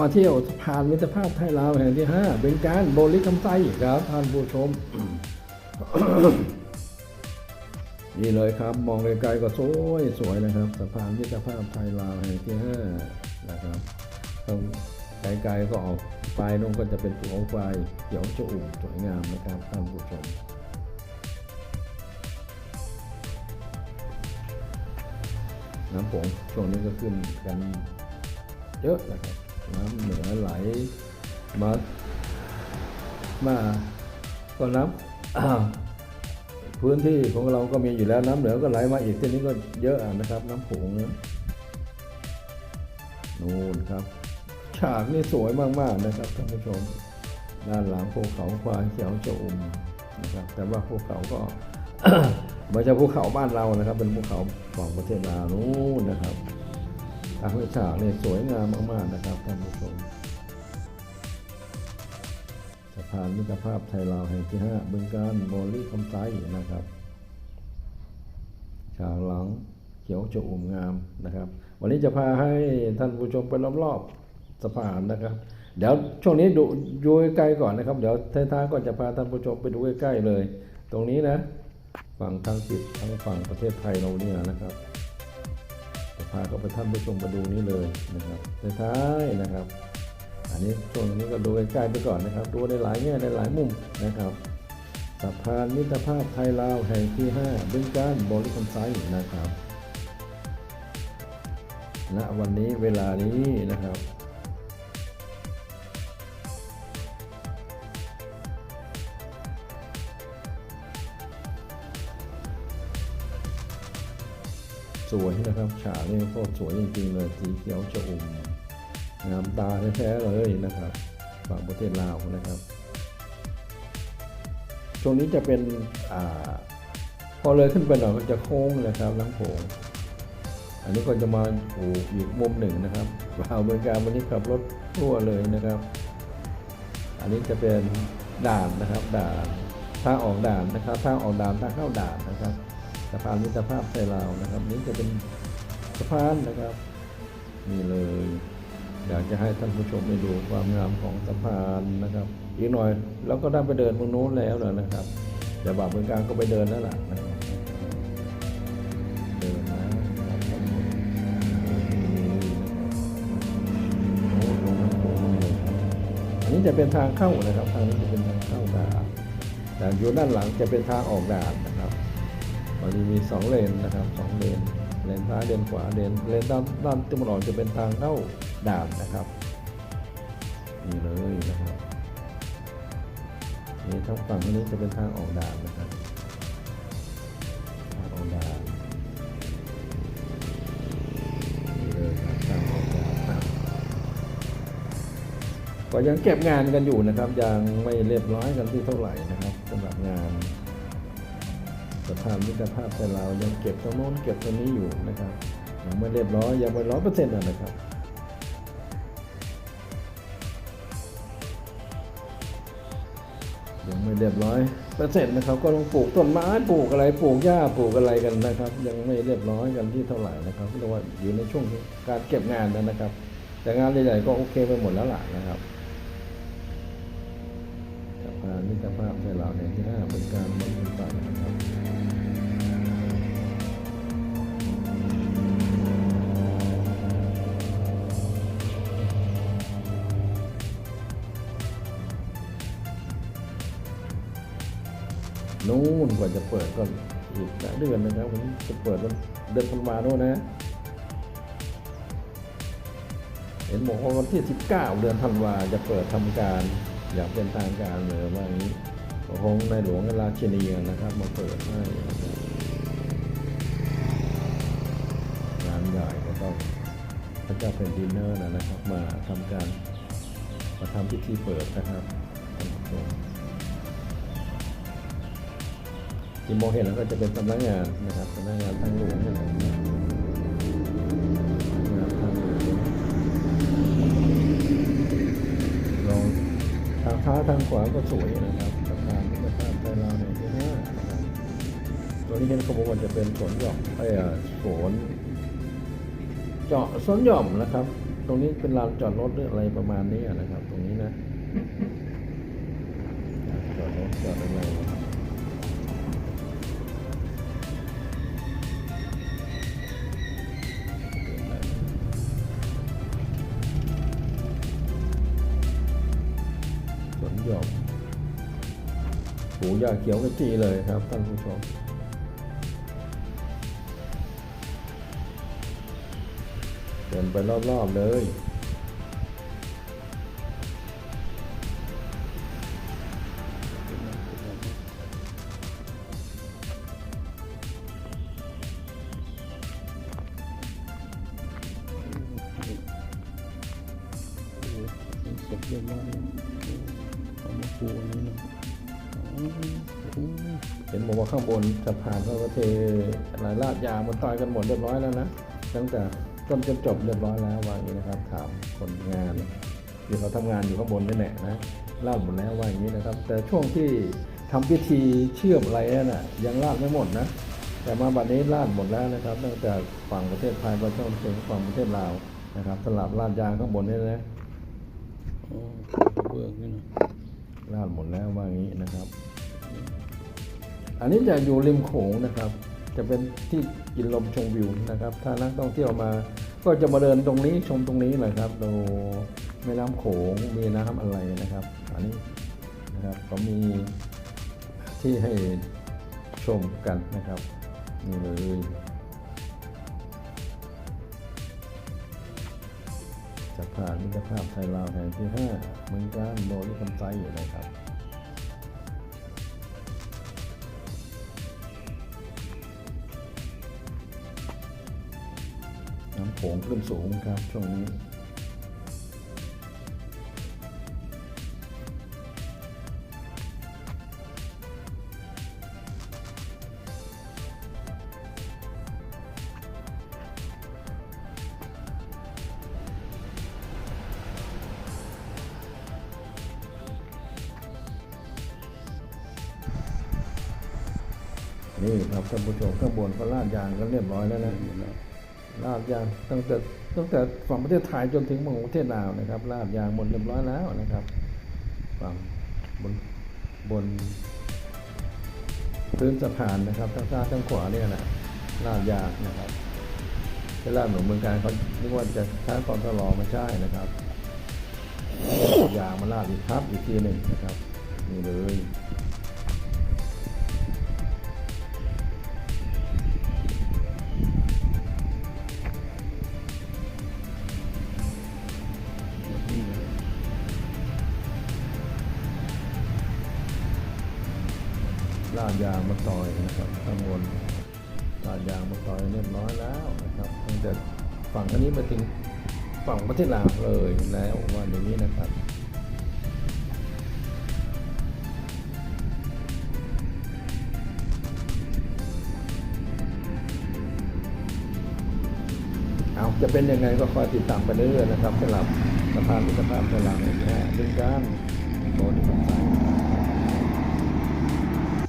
มาเที่ยวสะพานมิตรภาพไทยลาวแห่งที่ห้าเป็นการโบลิคำไซครับท่านผู้ชม นี่เลยครับมองไกลๆก็สวยสวยนะครับ สะพานมิตรภาพไทยลาวแห่งที่ห้านะครับตรงไกลๆก็ออกปลายนู้นก็จะเป็นภูเขาไฟเขียวชอุ่มสวยงามนะครับท่านผู้ชมน้ำโขงช่วงนี้ก็ขึ้นกันเยอะนะครับ น้ำเหนือไหลมามาก็น้ำพื้นที่ของเราก็มีอยู่แล้วน้ำเหนือก็ไหลมาอีกที่นี้ก็เยอะนะครับ น้ำโขงนะนู่นครับ ฉากนี่สวยมากๆนะครับท่านผู้ชม ด้านหลังภูเขาควายเขียวชอุ่มนะครับ แต่ว่าภูเขาก็ไม่ใช่ภูเขาบ้านเรานะครับ เป็นภูเขาของประเทศลาวนู้นนะครับ ทางฉากนี่ยสวยงามมากๆนะครับท่านผู้ชมสะพานมิตรภาพไทยลาวแห่งที่ห้าบึงการโมลี่คำไซนะครับฉากหลังเขียวชอุ่มงามนะครับ วันนี้จะพาให้ท่านผู้ชมไปรอบๆสะพานนะครับ เดี๋ยวช่วงนี้ดูดูใกล้ก่อนนะครับ เดี๋ยวท้ายๆก็จะพาท่านผู้ชมไปดูใกล้ๆเลย ตรงนี้นะ ฝั่งทางติดทางฝั่งประเทศไทยเราเนี่ยนะครับ พาเขาไปท่านผู้ชมประดูนี้เลยนะครับท้ายนะครับ อันนี้ช่วงนี้ก็ดูใกล้ๆไปก่อนนะครับดูในหลายแง่ในหลายมุมนะครับสะพานมิตรภาพไทยลาวแห่งที่ 5 บึงการบริคอนไซน์นะครับณวันนี้เวลานี้นะครับ วยนะครับฉากนี่ก็สวยจริงๆเลยสีเขียวชอุ่มงามตาแท้ๆเลยนะครับฝั่งประเทศลาวนะครับ ช่วงนี้จะเป็นอ่าพอเลยขึ้นไปหน่อยก็จะโค้งนะครับน้ำโขงอันนี้ก็จะมาอยู่อีกมุมหนึ่งนะครับบ่าวเมืองการวันนี้ขับรถทั่วเลยนะครับ อันนี้จะเป็นด่านนะครับ ด่านทางออกด่านนะครับทางออกด่านทางเข้าด่านนะครับะพานมิตรภาพไทยลาวนะครับ นี้จะเป็นสะพานนะครับนี่เลย อยากจะให้ท่านผู้ชมไปดูความงามของสะพานนะครับ อีกหน่อยเราก็ได้ไปเดินตรงโน้นแล้วนะครับเดี๋ยวบ่าวเมืองการก็ไปเดินแล้วล่ะนะครับเดินนะครับโอ้ลงน้ำโขงเลยครับอันนี้จะเป็นทางเข้านะครับ ทางนี้จะเป็นทางเข้าด่านแต่อยู่ด้านหลังจะเป็นทางออกด่าน มันมีสองเลนนะครับสองเลนเลนซ้ายเลนขวาเลนเลนด้านด้านตะวันออกจะเป็นทางเข้าด่านนะครับนี่เลยนะครับนี่ทางฝั่งนี้จะเป็นทางออกด่านนะครับทางออกด่านนี่เลยครับทางออกด่านนะครับก็ยังเก็บงานกันอยู่นะครับ ยังไม่เรียบร้อยกันที่เท่าไหร่นะครับสำหรับงาน สะพมิตรภาพไทยลาวยังเก็บตรงโน้นเก็บตรงนี้อยู่นะครับยังไม่เรียบร้อยยังไม่ร้อยเปอร์เซ็นต์นะครับยังไม่เรียบร้อยเปอร์เซ็นต์นะครับ ก็ต้องปลูกต้นไม้ปลูกอะไรปลูกหญ้าปลูกอะไรกันนะครับ ยังไม่เรียบร้อยกันที่เท่าไหร่นะครับเรียกว่าอยู่ในช่วงการเก็บงานนะครับ แต่งานใหญ่ๆก็โอเคไปหมดแล้วล่ะนะครับสะพานมิตรภาพไทยลาวแห่งที่ห้าเป็นการ นู่นกว่าจะเปิดก็อีกหลายเดือนนะครับผมจะเปิดวันเดือนธันวาโน่นนะ เห็นบอกว่าวันที่ 19 เดือนธันวาจะเปิดทำการอย่างเป็นทางการเลยว่าอย่างนี้ก็คงในหลวงราชินีนะครับ มาเปิดให้งานใหญ่ก็ต้องพระเจ้าแผ่นดินเนอร์นะครับ มาทำการมาทำพิธีเปิดนะครับ ท่านผู้ชมที่มองเห็นแล้วก็จะเป็นสำนักงานนะครับสำนักงานทางหลวงนะครับตั้งานทางหลวงลองทางซ้ายทางขวาก็สวยนะครับสะพานมิตรภาพไทยลาวแห่งที่ห้านะครับตัวนี้เห็นเขาบอกว่าจะเป็นสวนหย่อมไอ้อะสวนเจาะสวนหย่อมนะครับ ตรงนี้เป็นลานจอดรถหรืออะไรประมาณนี้นะครับ ตรงนี้นะจอดรถจอดอะไรนะครับ หูยาเขียวกระจีเลยครับท่านผู้ชมเดินไปรอบๆเลยเสร็จเรียบร้อยแล้วเอามาปูอันนี้นะอ๋อโอ้ เห็นบอกว่าข้างบนสะพานเขาก็เทหลายลาดยางมันต่อยกันหมดเรียบร้อยแล้วนะตั้งแต่ต้นจนจบเรียบร้อยแล้วว่าอย่างนี้นะครับถามคนงานที่เขาทำงานอยู่ข้างบนนี่แหละนะลาดหมดแล้วว่าอย่างนี้นะครับ แต่ช่วงที่ทำพิธีเชื่อมอะไรนั่นน่ะยังลาดไม่หมดนะแต่มาบัดนี้ลาดหมดแล้วนะครับตั้งแต่ฝั่งประเทศไทยไปจนถึงฝั่งประเทศลาวนะครับสลับลาดยางข้างบนนี่นะโอ้เบิกนี่นะลาดหมดแล้วว่าอย่างนี้นะครับ อันนี้จะอยู่ริมโขงนะครับ จะเป็นที่กินลมชมวิวนะครับ ถ้านักท่องเที่ยวมา ก็จะมาเดินตรงนี้ชมตรงนี้แหละครับ ดูแม่น้ำโขงมีน้ำอะไรนะครับ อันนี้นะครับก็มีที่ให้ชมกันนะครับนี่เลยสะพานมิตรภาพไทยลาวแห่งที่ห้าเมืองการโบริคำไซอยู่นะครับ งขึ้นสูงครับช่วงนี้นี่ครับท่านผู้ชมข้างบนก็ลาดยางกันเรียบร้อยแล้วนะ ลาดยางตั้งแต่ตั้งแต่ฝั่งประเทศไทยจนถึงฝั่งประเทศลาวนะครับลาดยางหมดเรียบร้อยแล้วนะครับฝั่งบนบนพื้นสะพานนะครับทั้งซ้ายทั้งขวาเนี่ยนะลาดยางนะครับที่ลาดหนุนเมืองการเขานึกว่าจะใช้ความทะลอมาใช่นะครับยางมาลาดอีกทับอีกทีหนึ่งนะครับนี่เลย ลาดยางมาซอยนะครับข้างบนลาดยางมาซอยเรียบร้อยแล้วนะครับตั้งแต่ฝั่งอันนี้มาถึงฝั่งประเทศลาวเลยแล้ววันนี้นะครับเอาจะเป็นยังไงก็คอยติดตามไปเรื่อยๆนะครับสำหรับสะพานมิตรภาพไทยลาวแห่ดึงการโดนฝั่งซ้าย